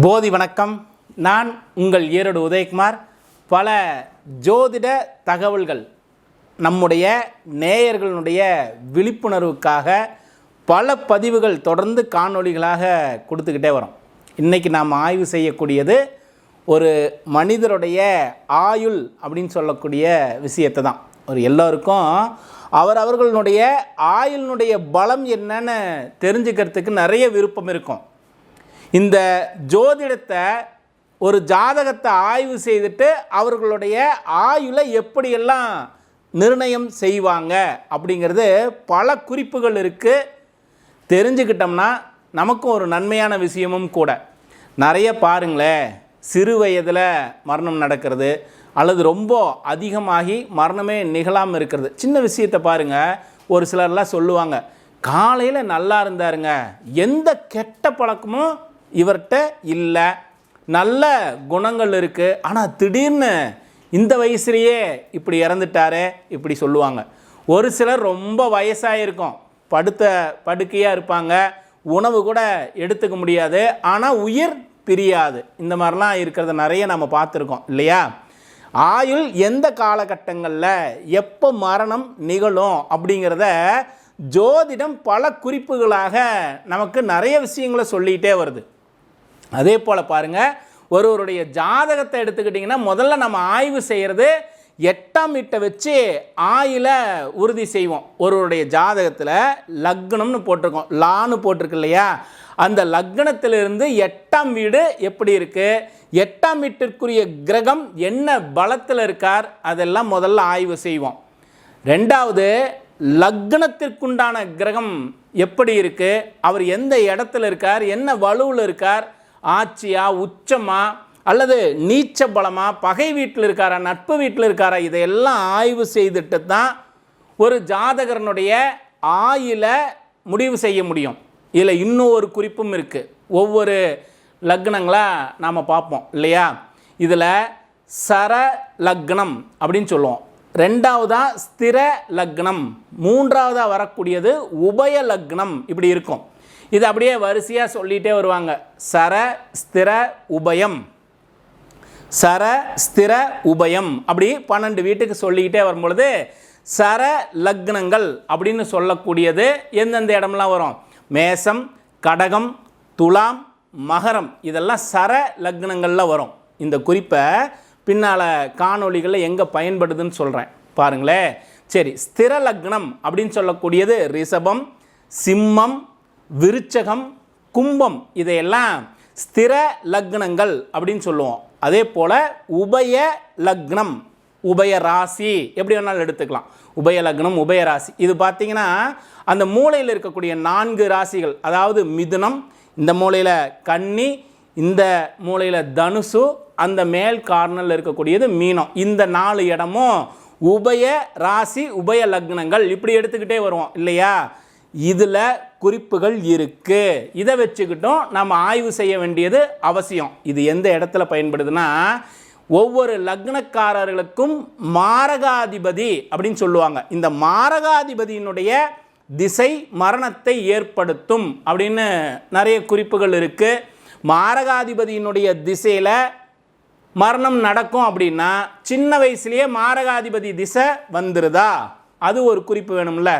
போதி வணக்கம். நான் உங்கள் ஈரோடு உதயகுமார். பல ஜோதிட தகவல்கள் நம்முடைய நேயர்களுடைய விழிப்புணர்வுக்காக பல பதிவுகள் தொடர்ந்து காணொளிகளாக கொடுத்துக்கிட்டே வரோம். இன்றைக்கி நாம் ஆய்வு செய்யக்கூடியது ஒரு மனிதருடைய ஆயுள் அப்படின்னு சொல்லக்கூடிய விஷயத்தை தான். ஒரு எல்லோருக்கும் அவர் அவர்களுடைய ஆயுளினுடைய பலம் என்னன்னு தெரிஞ்சுக்கிறதுக்கு நிறைய விருப்பம் இருக்கும். இந்த ஜோதிடத்தை ஒரு ஜாதகத்தை ஆய்வு செய்துட்டு அவர்களுடைய ஆயுளை எப்படியெல்லாம் நிர்ணயம் செய்வாங்க அப்படிங்கிறது பல குறிப்புகள் இருக்குது தெரிஞ்சுக்கிட்டோம்னா நமக்கும் ஒரு நன்மையான விஷயமும் கூட. நிறைய பாருங்களேன் சிறு வயதில் மரணம் நடக்கிறது அல்லது ரொம்ப அதிகமாகி மரணமே நிகழாமல் இருக்கிறது. சின்ன விஷயத்தை பாருங்கள் ஒரு சிலர்லாம் சொல்லுவாங்க காலையில் நல்லா இருந்தாருங்க எந்த கெட்ட பழக்கமும் இவர்கிட்ட இல்லை. நல்ல குணங்கள் இருக்குது ஆனால் திடீர்னு இந்த வயசுலேயே இப்படி இறந்துட்டாரு இப்படி சொல்லுவாங்க. ஒரு சிலர் ரொம்ப வயசாக இருக்கும் படுத்த படுக்கையாக இருப்பாங்க. உணவு கூட எடுத்துக்க முடியாது. ஆனால் உயிர் பிரியாது. இந்த மாதிரிலாம் இருக்கிறத நிறைய நம்ம பார்த்துருக்கோம். இல்லையா? ஆயுள் எந்த காலகட்டங்களில் எப்போ மரணம் நிகழும் அப்படிங்கிறத ஜோதிடம் பல குறிப்புகளாக நமக்கு நிறைய விஷயங்களை சொல்லிகிட்டே வருது. அதே போல் பாருங்கள் ஒருவருடைய ஜாதகத்தை எடுத்துக்கிட்டிங்கன்னா முதல்ல நம்ம ஆய்வு செய்கிறது எட்டாம் வீட்டை வச்சு ஆயில உறுதி செய்வோம். ஒருவருடைய ஜாதகத்தில் லக்னம்னு போட்டிருக்கோம். லான்னு போட்டிருக்கு இல்லையா? அந்த லக்னத்திலிருந்து எட்டாம் வீடு எப்படி இருக்குது எட்டாம் வீட்டிற்குரிய கிரகம் என்ன பலத்தில் இருக்கார்? அதெல்லாம் முதல்ல ஆய்வு செய்வோம். ரெண்டாவது லக்னத்திற்குண்டான கிரகம் எப்படி இருக்குது அவர் எந்த இடத்துல இருக்கார்? என்ன வலுவில் இருக்கார்? ஆட்சியா உச்சமா அல்லது நீச்ச பலமா பகை வீட்டில் இருக்காரா? நட்பு வீட்டில் இருக்காரா? இதையெல்லாம் ஆய்வு செய்துட்டு தான் ஒரு ஜாதகரனுடைய ஆயில முடிவு செய்ய முடியும். இதில் இன்னும் ஒரு குறிப்பும் இருக்குது ஒவ்வொரு லக்னங்களாக நாம் பார்ப்போம் இல்லையா? இதில் சர லக்னம் அப்படின்னு சொல்லுவோம். ரெண்டாவதாக ஸ்திர லக்னம். மூன்றாவதாக வரக்கூடியது உபய லக்னம். இப்படி இருக்கும். இது அப்படியே வரிசையாக சொல்லிகிட்டே வருவாங்க. சர ஸ்திர உபயம். சர ஸ்திர உபயம். அப்படி பன்னெண்டு வீட்டுக்கு சொல்லிக்கிட்டே வரும்பொழுது சர லக்னங்கள் அப்படின்னு சொல்லக்கூடியது எந்தெந்த இடம்லாம் வரும்? மேசம் கடகம் துலாம் மகரம். இதெல்லாம் சர லக்னங்களில் வரும். இந்த குறிப்பை பின்னால் காணொளிகளில் எங்கே பயன்படுதுன்னு சொல்கிறேன் பாருங்களேன் சரி ஸ்திர லக்னம் அப்படின்னு சொல்லக்கூடியது ரிஷபம் சிம்மம் விருச்சகம் கும்பம் இதையெல்லாம் ஸ்திர லக்னங்கள் அப்படின்னு சொல்லுவோம். அதே போல் உபய லக்னம் உபய ராசி எப்படி வேணாலும் எடுத்துக்கலாம். உபய லக்னம் உபய ராசி. இது பார்த்தீங்கன்னா அந்த மூலையில் இருக்கக்கூடிய நான்கு ராசிகள் அதாவது மிதுனம் இந்த மூலையில் கன்னி இந்த மூலையில் தனுசு அந்த மேல் கார்னரில் இருக்கக்கூடியது மீனம். இந்த நாலு இடமும் உபய ராசி உபய லக்னங்கள் இப்படி எடுத்துக்கிட்டே வருவோம் இல்லையா? இதில் குறிப்புகள் இருக்குது இதை வச்சுக்கிட்டும் நம்ம ஆய்வு செய்ய வேண்டியது அவசியம். இது எந்த இடத்துல பயன்படுதுன்னா ஒவ்வொரு லக்னக்காரர்களுக்கும் மாரகாதிபதி அப்படின்னு சொல்லுவாங்க. இந்த மாரகாதிபதியினுடைய திசை மரணத்தை ஏற்படுத்தும் அப்படின்னு நிறைய குறிப்புகள் இருக்குது மாரகாதிபதியினுடைய திசையில் மரணம் நடக்கும் அப்படின்னா சின்ன வயசுலேயே மாரகாதிபதி திசை வந்துருதா? அது ஒரு குறிப்பு வேணும்ல.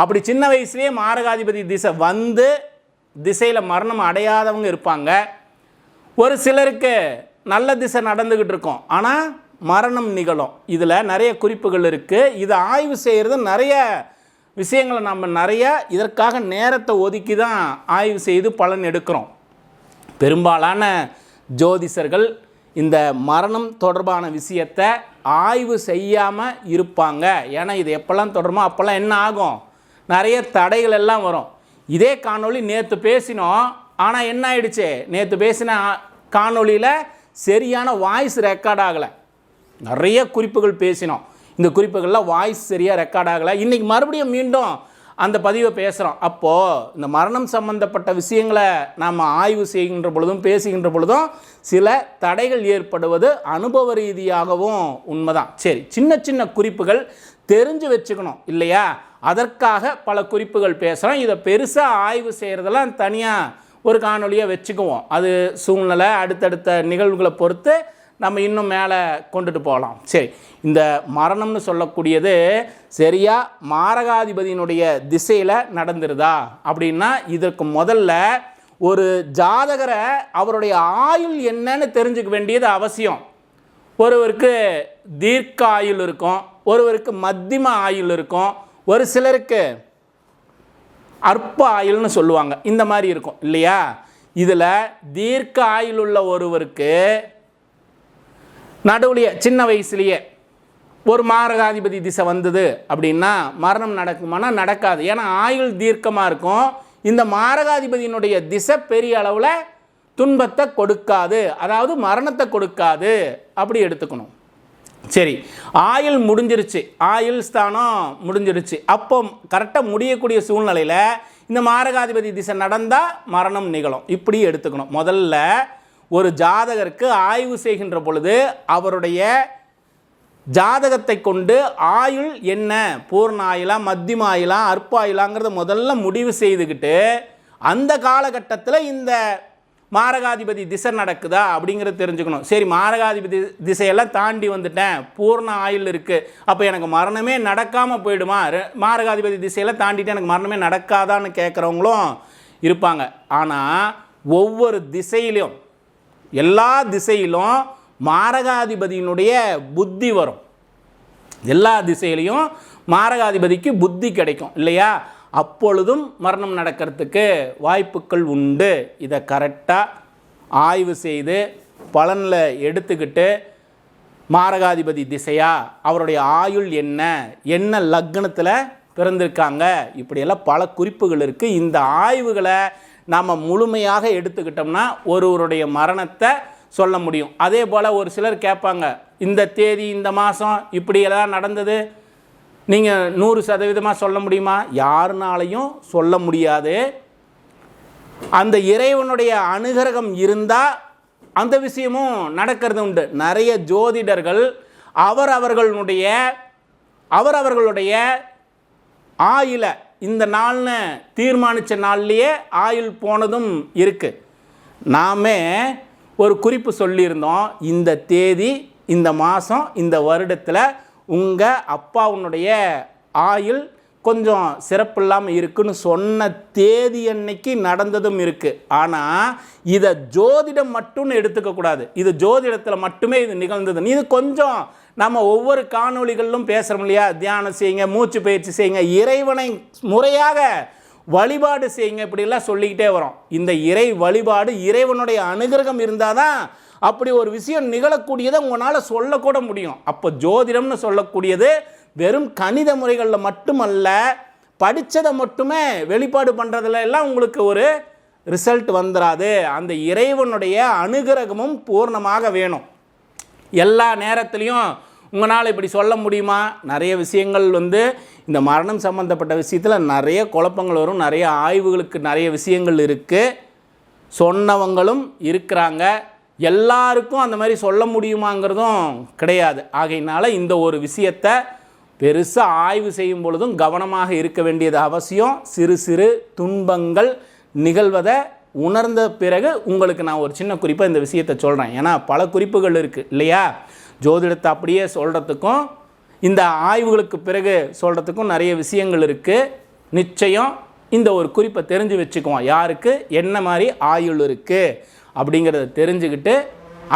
அப்படி சின்ன வயசுலேயே மாரகாதிபதி திசை வந்து திசையில் மரணம் அடையாதவங்க இருப்பாங்க. ஒரு சிலருக்கு நல்ல திசை நடந்துக்கிட்டு இருக்கும். ஆனால் மரணம் நிகழும். இதில் நிறைய குறிப்புகள் இருக்குது இதை ஆய்வு செய்கிறது நிறைய விஷயங்களை நம்ம நிறைய இதற்காக நேரத்தை ஒதுக்கி தான் ஆய்வு செய்து பலன் எடுக்கிறோம். பெரும்பாலான ஜோதிஷர்கள் இந்த மரணம் தொடர்பான விஷயத்தை ஆய்வு செய்யாமல் இருப்பாங்க. ஏன்னா இது எப்போல்லாம் தொடருமோ அப்போல்லாம் என்ன ஆகும்? நிறைய தடைகள் எல்லாம் வரும். இதே காணொளி நேற்று பேசினோம். ஆனால் என்ன ஆயிடுச்சு? நேற்று பேசின காணொளியில் சரியான வாய்ஸ் ரெக்கார்ட் ஆகலை. நிறைய குறிப்புகள் பேசினோம். இந்த குறிப்புகள்லாம் வாய்ஸ் சரியாக ரெக்கார்ட் ஆகலை. இன்றைக்கி மறுபடியும் மீண்டும் அந்த பதிவை பேசுகிறோம் அப்போது இந்த மரணம் சம்பந்தப்பட்ட விஷயங்களை நாம் ஆய்வு செய்கின்ற பொழுதும் பேசுகின்ற பொழுதும் சில தடைகள் ஏற்படுவது அனுபவ ரீதியாகவும் உண்மைதான். சரி சின்ன சின்ன குறிப்புகள் தெரிஞ்சு வச்சுக்கணும். இல்லையா? அதற்காக பல குறிப்புகள் பேசுகிறோம் இதை பெருசாக ஆய்வு செய்கிறதெல்லாம் தனியாக ஒரு காணொலியாக வச்சுக்குவோம். அது சூழ்நிலை அடுத்தடுத்த நிகழ்வுகளை பொறுத்து நம்ம இன்னும் மேலே கொண்டுட்டு போகலாம். சரி இந்த மரணம்னு சொல்லக்கூடியது சரியாக மாரகாதிபதியினுடைய திசையில் நடந்துருதா? அப்படின்னா இதற்கு முதல்ல ஒரு ஜாதகரை அவருடைய ஆயுள் என்னன்னு தெரிஞ்சுக்க வேண்டியது அவசியம். ஒருவருக்கு தீர்க்க ஆயுள் இருக்கும் ஒருவருக்கு மத்தியம ஆயுள் இருக்கும் ஒரு சிலருக்கு அற்ப ஆயுள்னு சொல்லுவாங்க. இந்த மாதிரி இருக்கும். இல்லையா? இதில் தீர்க்க ஆயுள் உள்ள ஒருவருக்கு நடுவுலையே சின்ன வயசுலேயே ஒரு மாரகாதிபதி திசை வந்தது அப்படின்னா மரணம் நடக்குமானா நடக்காது. ஏன்னா ஆயுள் தீர்க்கமாக இருக்கும். இந்த மாரகாதிபதியினுடைய திசை பெரிய அளவில் துன்பத்தை கொடுக்காது. அதாவது மரணத்தை கொடுக்காது. அப்படி எடுத்துக்கணும். சரி ஆயுள் முடிஞ்சிருச்சு. ஆயுள் ஸ்தானம் முடிஞ்சிருச்சு. அப்போ கரெக்டாக முடியக்கூடிய சூழ்நிலையில் இந்த மாரகாதிபதி திசை நடந்தால் மரணம் நிகழும். இப்படி எடுத்துக்கணும். முதல்ல ஒரு ஜாதகருக்கு ஆய்வு செய்கின்ற பொழுது அவருடைய ஜாதகத்தை கொண்டு ஆயுள் என்ன? பூர்ண ஆயுளா மத்தியம ஆயுளா அற்ப ஆயுளாங்கிறத முதல்ல முடிவு செய்துக்கிட்டு அந்த காலகட்டத்தில் இந்த மாரகாதிபதி திசை நடக்குதா அப்படிங்கிறத தெரிஞ்சுக்கணும். சரி மாரகாதிபதி திசையெல்லாம் தாண்டி வந்துட்டேன். பூர்ண ஆயுள் இருக்குது அப்போ எனக்கு மரணமே நடக்காமல் போயிடுமா? மாரகாதிபதி திசையெல்லாம் தாண்டிட்டு எனக்கு மரணமே நடக்காதான்னு கேட்குறவங்களும் இருப்பாங்க. ஆனால் ஒவ்வொரு திசையிலும் எல்லா திசையிலும் மாரகாதிபதியினுடைய புத்தி வரும். எல்லா திசையிலையும் மாரகாதிபதிக்கு புத்தி கிடைக்கும். இல்லையா? அப்பொழுதும் மரணம் நடக்கிறதுக்கு வாய்ப்புகள் உண்டு. இதை கரெக்டாக ஆய்வு செய்து பலனில் எடுத்துக்கிட்டு மாரகாதிபதி திசையா அவருடைய ஆயுள் என்ன என்ன லக்னத்தில் பிறந்திருக்காங்க இப்படியெல்லாம் பல குறிப்புகள் இருக்குது இந்த ஆய்வுகளை நாம் முழுமையாக எடுத்துக்கிட்டோம்னா ஒருவருடைய மரணத்தை சொல்ல முடியும். அதே போல் ஒரு சிலர் கேட்பாங்க இந்த தேதி இந்த மாதம் இப்படியெல்லாம் நடந்தது நீங்கள் நூறு சதவீதமாக சொல்ல முடியுமா? யாருனாலையும் சொல்ல முடியாது. அந்த இறைவனுடைய அனுகிரகம் இருந்தால் அந்த விஷயமும் நடக்கிறது உண்டு. நிறைய ஜோதிடர்கள் அவர் அவர்களுடைய அவர் அவர்களுடைய ஆயில இந்த நாள்னு தீர்மானித்த நாள்லேயே ஆயுள் போனதும் இருக்குது நாமே ஒரு குறிப்பு சொல்லியிருந்தோம். இந்த தேதி இந்த மாதம் இந்த வருடத்தில் உங்கள் அப்பாவுனுடைய ஆயுள் கொஞ்சம் சிறப்பில்லாமல் இருக்குன்னு சொன்ன தேதி அன்னைக்கு நடந்ததும் இருக்குது ஆனால் இதை ஜோதிடம் மட்டும்னு எடுத்துக்கக்கூடாது இது ஜோதிடத்தில் மட்டுமே இது நிகழ்ந்தது. இது கொஞ்சம் நம்ம ஒவ்வொரு காணொளிகளிலும் பேசுகிறோம் இல்லையா? தியானம் செய்யுங்க மூச்சு பயிற்சி செய்யுங்க இறைவனை முறையாக வழிபாடு செய்யுங்க இப்படிலாம் சொல்லிக்கிட்டே வரோம். இந்த இறை வழிபாடு இறைவனுடைய அனுகிரகம் இருந்தால் தான் அப்படி ஒரு விஷயம் நிகழக்கூடியதை உங்களால் சொல்லக்கூட முடியும். அப்போ ஜோதிடம்னு சொல்லக்கூடியது வெறும் கணித முறைகளில் மட்டுமல்ல படித்ததை மட்டுமே வெளிப்பாடு பண்ணுறதுல எல்லாம் உங்களுக்கு ஒரு ரிசல்ட் வந்துடாது அந்த இறைவனுடைய அனுகிரகமும் பூர்ணமாக வேணும். எல்லா நேரத்துலையும் உங்களால் இப்படி சொல்ல முடியுமா? நிறைய விஷயங்கள் வந்து இந்த மரணம் சம்மந்தப்பட்ட விஷயத்தில் நிறைய குழப்பங்கள் வரும். நிறைய ஆய்வுகளுக்கு நிறைய விஷயங்கள் இருக்குது சொன்னவங்களும் இருக்கிறாங்க. எல்லாருக்கும் அந்த மாதிரி சொல்ல முடியுமாங்கிறதும் கிடையாது. ஆகையினால இந்த ஒரு விஷயத்தை பெருசாக ஆய்வு செய்யும் பொழுதும் கவனமாக இருக்க வேண்டியது அவசியம். சிறு சிறு துன்பங்கள் நிகழ்வதை உணர்ந்த பிறகு உங்களுக்கு நான் ஒரு சின்ன குறிப்பாக இந்த விஷயத்தை சொல்கிறேன் ஏன்னா பல குறிப்புகள் இருக்குது இல்லையா? ஜோதிடத்தை அப்படியே சொல்கிறதுக்கும் இந்த ஆய்வுகளுக்கு பிறகு சொல்கிறதுக்கும் நிறைய விஷயங்கள் இருக்குது நிச்சயம் இந்த ஒரு குறிப்பை தெரிஞ்சு வச்சுக்குவோம். யாருக்கு? என்ன மாதிரி ஆயுள் இருக்குது அப்படிங்கிறத தெரிஞ்சுக்கிட்டு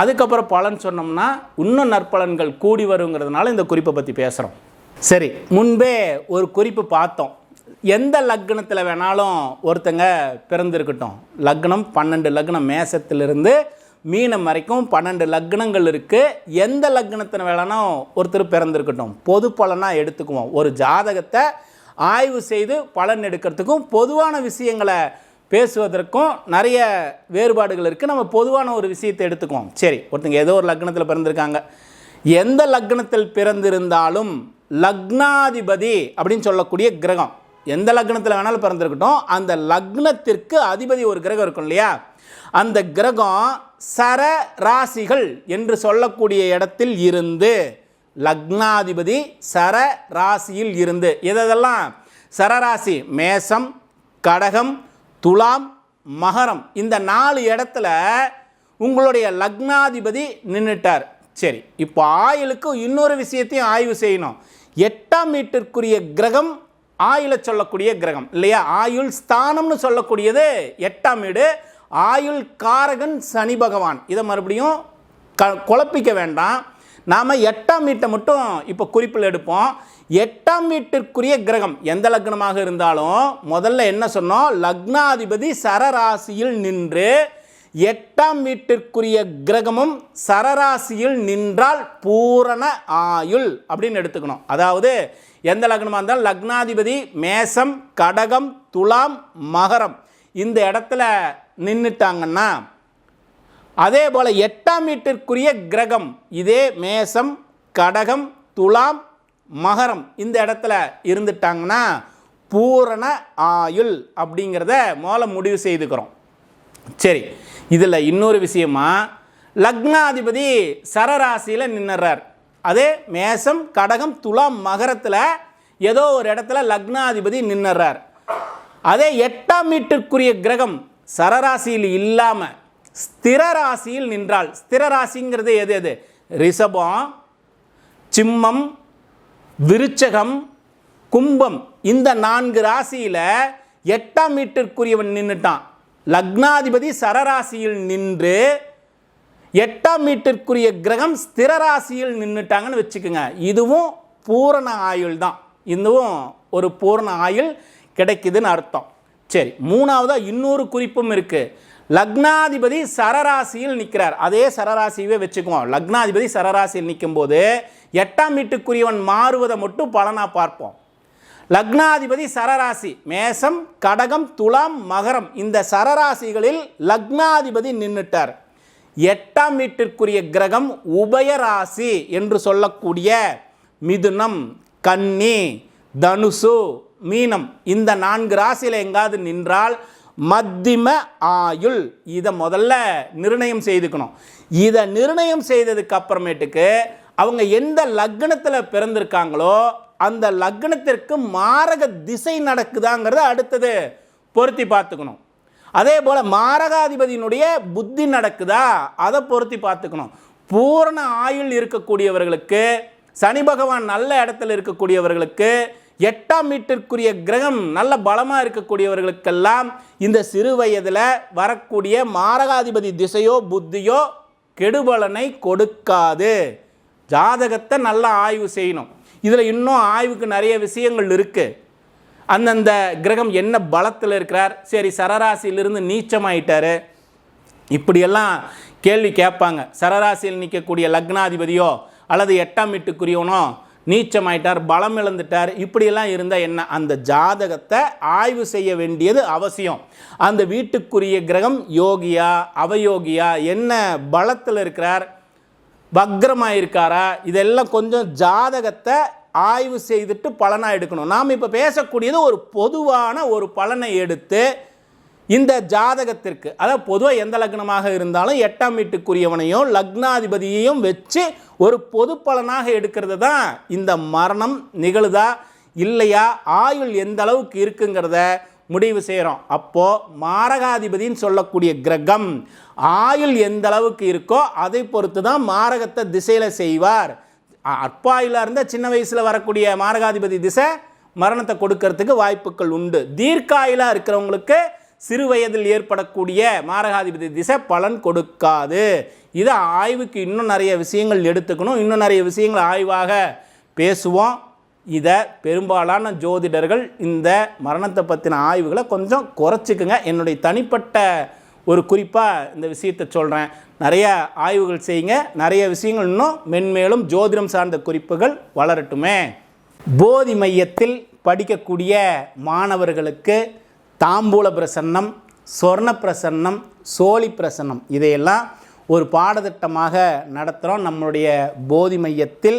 அதுக்கப்புறம் பலன் சொன்னோம்னா இன்னும் நற்பலன்கள் கூடி வருங்கிறதுனால இந்த குறிப்பை பற்றி பேசுகிறோம் சரி முன்பே ஒரு குறிப்பு பார்த்தோம். எந்த லக்னத்தில் வேணாலும் ஒருத்தங்க பிறந்திருக்கட்டும். லக்னம் பன்னெண்டு லக்னம் மேசத்திலிருந்து மீனம் வரைக்கும் பன்னெண்டு லக்னங்கள் இருக்குது எந்த லக்னத்தில் வேணாலும் ஒருத்தர் பிறந்திருக்கட்டும். பொது பலனாக எடுத்துக்குவோம். ஒரு ஜாதகத்தை ஆய்வு செய்து பலன் எடுக்கிறதுக்கும் பொதுவான விஷயங்களை பேசுவதற்கும் நிறைய வேறுபாடுகள் இருக்குது நம்ம பொதுவான ஒரு விஷயத்தை எடுத்துக்குவோம். சரி ஒருத்தங்க ஏதோ ஒரு லக்னத்தில் பிறந்திருக்காங்க. எந்த லக்னத்தில் பிறந்திருந்தாலும் லக்னாதிபதி அப்படின்னு சொல்லக்கூடிய கிரகம். எந்த லக்னத்தில் வேணாலும் பிறந்திருக்கட்டும். அந்த லக்னத்திற்கு அதிபதி ஒரு கிரகம் இருக்கும் இல்லையா? அந்த கிரகம் சர ராசிகள் என்று சொல்லக்கூடிய இடத்தில் இருந்து லக்னாதிபதி சர ராசியில் இருந்து எதெல்லாம்? சரராசி மேசம் கடகம் துலாம் மகரம். இந்த நாலு இடத்துல உங்களுடைய லக்னாதிபதி நின்றுட்டார் சரி இப்போ ஆயுளுக்கு இன்னொரு விஷயத்தையும் ஆய்வு செய்யணும். எட்டாம் வீட்டிற்குரிய கிரகம் ஆயுளை சொல்லக்கூடிய கிரகம் இல்லையா? ஆயுள் ஸ்தானம்னு சொல்லக்கூடியது எட்டாம் வீடு. ஆயுள் காரகன் சனி பகவான். இதை மறுபடியும் க குழப்பிக்க வேண்டாம். நாம் எட்டாம் வீட்டை மட்டும் இப்போ குறிப்பில் எடுப்போம். எட்டாம் வீட்டிற்குரிய கிரகம் எந்த லக்னமாக இருந்தாலும் முதல்ல என்ன சொன்னோம்? லக்னாதிபதி சரராசியில் நின்று எட்டாம் வீட்டிற்குரிய கிரகமும் சரராசியில் நின்றால் பூரண ஆயுள் அப்படின்னு எடுத்துக்கணும். அதாவது எந்த லக்னமாக இருந்தாலும் லக்னாதிபதி மேசம் கடகம் துலாம் மகரம் இந்த இடத்துல நின்றுட்டாங்கன்னா அதே போல் எட்டாம் வீட்டிற்குரிய கிரகம் இதே மேசம் கடகம் துலாம் மகரம் இந்த இடத்துல இருந்துட்டாங்கன்னா பூரண ஆயுள் அப்படிங்கிறத மூலம் முடிவு செய்துக்கிறோம். சரி இதில் இன்னொரு விஷயமா லக்னாதிபதி சரராசியில் நின்னுறார். அதே மேசம் கடகம் துலாம் மகரத்தில் ஏதோ ஒரு இடத்துல லக்னாதிபதி நின்னுறார். அதே எட்டாம் வீட்டிற்குரிய கிரகம் சரராசியில் இல்லாமல் ஸ்திர ராசியில் நின்றால் ஸ்திர ராசிங்கிறது எது எது? ரிஷபம் சிம்மம் விருச்சகம் கும்பம் இந்த நான்கு ராசியில் எட்டாம் வீட்டிற்குரியவன் நின்றுட்டான் லக்னாதிபதி சரராசியில் நின்று எட்டாம் வீட்டிற்குரிய கிரகம் ஸ்திர ராசியில் நின்றுட்டாங்கன்னு வச்சுக்கோங்க. இதுவும் பூரண ஆயுள் தான். இதுவும் ஒரு பூரண ஆயுள் கிடைக்குதுன்னு அர்த்தம். சரி மூணாவதாக இன்னொரு குறிப்பும் இருக்குது லக்னாதிபதி சரராசியில் நிற்கிறார் அதே சரராசியவே வச்சுக்குவோம். லக்னாதிபதி சரராசியில் நிற்கும்போது எட்டாம் வீட்டுக்குரியவன் மாறுவதை மட்டும் பலனாக பார்ப்போம். லக்னாதிபதி சரராசி மேசம் கடகம் துலாம் மகரம் இந்த சரராசிகளில் லக்னாதிபதி நின்றுட்டார் எட்டாம் வீட்டிற்குரிய கிரகம் உபயராசி என்று சொல்லக்கூடிய மிதுனம் கன்னி தனுசு மீனம் இந்த நான்கு ராசியில் எங்காவது நின்றால் மத்திம ஆயுள். இதை முதல்ல நிர்ணயம் செய்துக்கணும். இதை நிர்ணயம் செய்ததுக்கு அப்புறமேட்டுக்கு அவங்க எந்த லக்னத்தில் பிறந்திருக்காங்களோ அந்த லக்னத்திற்கு மாரக திசை நடக்குதாங்கிறத அடுத்தது. பொருத்தி பார்த்துக்கணும். அதே போல் மாரகாதிபதியினுடைய புத்தி நடக்குதா? அதை பொருத்தி பார்த்துக்கணும். பூரண ஆயுள் இருக்கக்கூடியவர்களுக்கு சனி பகவான் நல்ல இடத்துல இருக்கக்கூடியவர்களுக்கு எட்டாம் வீட்டிற்குரிய கிரகம் நல்ல பலமாக இருக்கக்கூடியவர்களுக்கெல்லாம் இந்த சிறு வயதில் வரக்கூடிய மாரகாதிபதி திசையோ புத்தியோ கெடுபலனை கொடுக்காது. ஜாதகத்தை நல்லா ஆய்வு செய்யணும். இதில் இன்னும் ஆய்வுக்கு நிறைய விஷயங்கள் இருக்குது அந்தந்த கிரகம் என்ன பலத்தில் இருக்கிறார்? சரி சரராசியிலிருந்து நீச்சமாயிட்டார். இப்படியெல்லாம் கேள்வி கேட்பாங்க. சரராசியில் நிற்கக்கூடிய லக்னாதிபதியோ அல்லது எட்டாம் வீட்டுக்குரியவனோ நீச்சமாயிட்டார் பலம் இழந்துட்டார் இப்படியெல்லாம் இருந்தால் என்ன? அந்த ஜாதகத்தை ஆய்வு செய்ய வேண்டியது அவசியம். அந்த வீட்டுக்குரிய கிரகம் யோகியா அவயோகியா என்ன பலத்தில் இருக்கிறார்? வக்ரமாக இருக்காரா இதெல்லாம் கொஞ்சம் ஜாதகத்தை ஆய்வு செய்துட்டு பலனாக எடுக்கணும். நாம் இப்போ பேசக்கூடியது ஒரு பொதுவான ஒரு பலனை எடுத்து இந்த ஜாதகத்திற்கு அதாவது பொதுவாக எந்த லக்னமாக இருந்தாலும் எட்டாம் வீட்டுக்குரியவனையும் லக்னாதிபதியையும் வச்சு ஒரு பொது பலனாக எடுக்கிறது தான் இந்த மரணம் நிகழுதா? இல்லையா? ஆயுள் எந்த அளவுக்கு இருக்குங்கிறத முடிவு செய்கிறோம் அப்போது மாரகாதிபதின்னு சொல்லக்கூடிய கிரகம் ஆயுள் எந்த அளவுக்கு இருக்கோ அதை பொறுத்து தான் மாரகத்தை திசையில் செய்வார். அ- அற்பாயுளாக இருந்தால் சின்ன வயசில் வரக்கூடிய மாரகாதிபதி திசை மரணத்தை கொடுக்கறதுக்கு வாய்ப்புகள் உண்டு. தீர்க்காயிலாக இருக்கிறவங்களுக்கு சிறு வயதில் ஏற்படக்கூடிய மாரகாதிபதி திசை பலன் கொடுக்காது. இதை ஆய்வுக்கு இன்னும் நிறைய விஷயங்கள் எடுத்துக்கணும். இன்னும் நிறைய விஷயங்கள் ஆய்வாக பேசுவோம். இதை பெரும்பாலான ஜோதிடர்கள் இந்த மரணத்தை பற்றின ஆய்வுகளை கொஞ்சம் குறைச்சிக்குங்க. என்னுடைய தனிப்பட்ட ஒரு குறிப்பாக இந்த விஷயத்தை சொல்கிறேன் நிறைய ஆய்வுகள் செய்யுங்க. நிறைய விஷயங்கள் இன்னும் மென்மேலும் ஜோதிடம் சார்ந்த குறிப்புகள் வளரட்டுமே. போதி மையத்தில் படிக்கக்கூடிய மாணவர்களுக்கு தாம்பூல பிரசன்னம் சொர்ண பிரசன்னம் சோழி பிரசன்னம் இதையெல்லாம் ஒரு பாடத்திட்டமாக நடத்துகிறோம் நம்மளுடைய போதி மையத்தில்